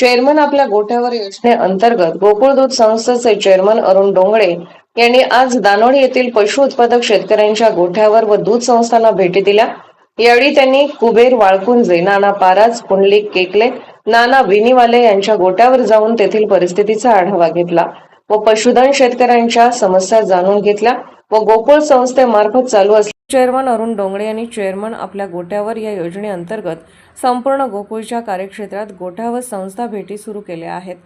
Chairman आपल्या गोठ्यावर योजनेअंतर्गत गोकुळ दूध संस्थेचे चेअरमन अरुण डोंगळे यांनी आज दानोड येथील पशु उत्पादक शेतकऱ्यांच्या गोठ्यावर व दूध संस्थांना भेटी दिल्या. यावेळी त्यांनी कुबेर वाळकुंजे नाना पाराज पुंडलिक केकले नाना विनीवाले यांच्या गोट्यावर जाऊन तेथील परिस्थितीचा आढावा घेतला व पशुधन शेतकऱ्यांच्या समस्या जाणून घेतल्या व गोकुळ संस्थेमार्फत चालू असल्या चेअरमन अरुण डोंगळे यांनी चेअरमन आपल्या गोट्यावर या योजनेअंतर्गत संपूर्ण गोकुळच्या कार्यक्षेत्रात गोठा व संस्था भेटी सुरू केल्या आहेत.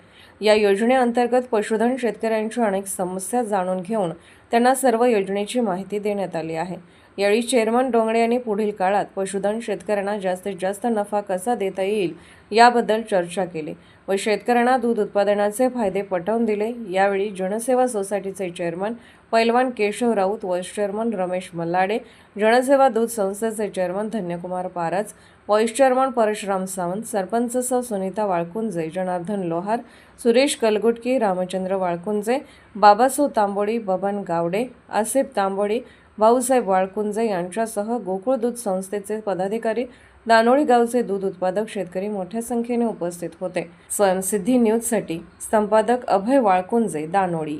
या योजनेअंतर्गत पशुधन शेतकऱ्यांच्या अनेक समस्या जाणून घेऊन त्यांना सर्व योजनेची माहिती देण्यात आली आहे. यावेळी चेअरमन डोंगळे यांनी पुढील काळात पशुधन शेतकऱ्यांना जास्तीत जास्त नफा कसा देता येईल याबद्दल चर्चा केली व शेतकऱ्यांना दूध उत्पादनाचे फायदे पटवून दिले. यावेळी जनसेवा सोसायटीचे चेअरमन पैलवान केशव राऊत व्हाईस चेअरमन रमेश मल्लाडे जनसेवा दूध संस्थेचे chairman Dhanyakumar Paraj vice chairman Parshuram Sawant sarpanch सौ सुनीता वाळकुंजे जनार्दन लोहार सुरेश कलगुटकी रामचंद्र वाळकुंजे बाबासो तांबोडी बबन गावडे आसिफ तांबोडी भाऊसाहेब वाळकुंजे यांच्यासह गोकुळ दूध संस्थेचे पदाधिकारी दानोळी गावचे दूध उत्पादक शेतकरी मोठ्या संख्येने उपस्थित होते. स्वयंसिद्धी न्यूजसाठी संपादक अभय वाळकुंजे दानोळी.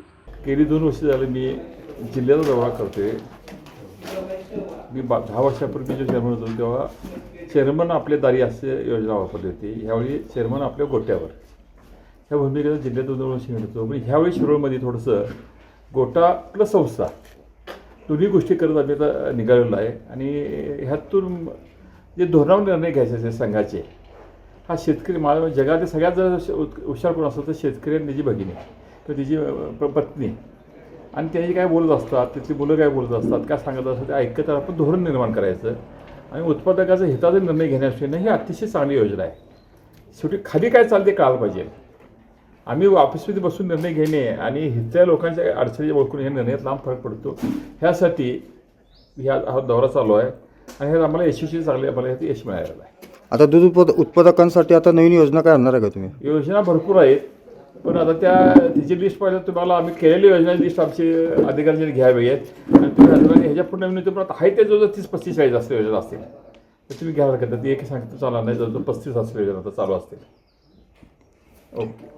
गेली दोन वर्ष झालं मी जिल्ह्याचा दौरा करते मी बा दहा वर्षापूर्वी जो चेअरमन होतो तेव्हा चेअरमन आपल्या दारी असे योजना वापरली होती. ह्यावेळी चेअरमन आपल्या गोट्यावर. ह्या भूमिकेचा जिल्ह्यात दोन वर्ष होतो पण ह्यावेळी शिरोळमध्ये थोडंसं गोटा प्लस संस्था दोन्ही गोष्टी करत आम्ही आता निघालेलो आहे. आणि ह्यातून जे धोरणावर निर्णय घ्यायचे असेल संघाचे हा शेतकरी मला जगातील सगळ्यात जर हुशार कोण असतो तर शेतकरी आणि त्याची भगिनी किंवा तिची प- पत्नी. आणि त्यांची काय बोलत असतात तिथली मुलं काय बोलत असतात काय सांगत असतात ते ऐकत आपण धोरण निर्माण करायचं. आणि उत्पादकाचा हिताचा निर्णय घेण्यासाठी ही अतिशय चांगली योजना आहे. शेवटी खाली काय चालते कळायला पाहिजे. आम्ही ऑफिसमध्ये बसून निर्णय घेणे आणि इथल्या लोकांच्या अडचणी ओळखून या निर्णयात लांब फरक पडतो. ह्यासाठी ह्या हा दौरा चालू आहे आणि ह्यात आम्हाला यशस्वी चांगले आम्हाला ह्यात यश मिळालेलं आहे. आता दूध उत्पाद उत्पादकांसाठी आता नवीन योजना काय आणणार आहे का तुम्ही? योजना भरपूर आहेत पण आता त्या तिची लिस्ट पाहिलं तुम्हाला आम्ही केलेली योजना लिस्ट आमची अधिकाऱ्यांनी घ्यावी आहेत. आणि तुम्ही आता ह्याच्या पुढे नवीन आता आहे त्या जवळ तीस पस्तीस चाळीस असल्या योजना असतील. तर तुम्ही घ्यायला नाही ती एक सांगतो चालणार नाही जवळजवळ पस्तीस असल्या योजना आता चालू असतील. ओके.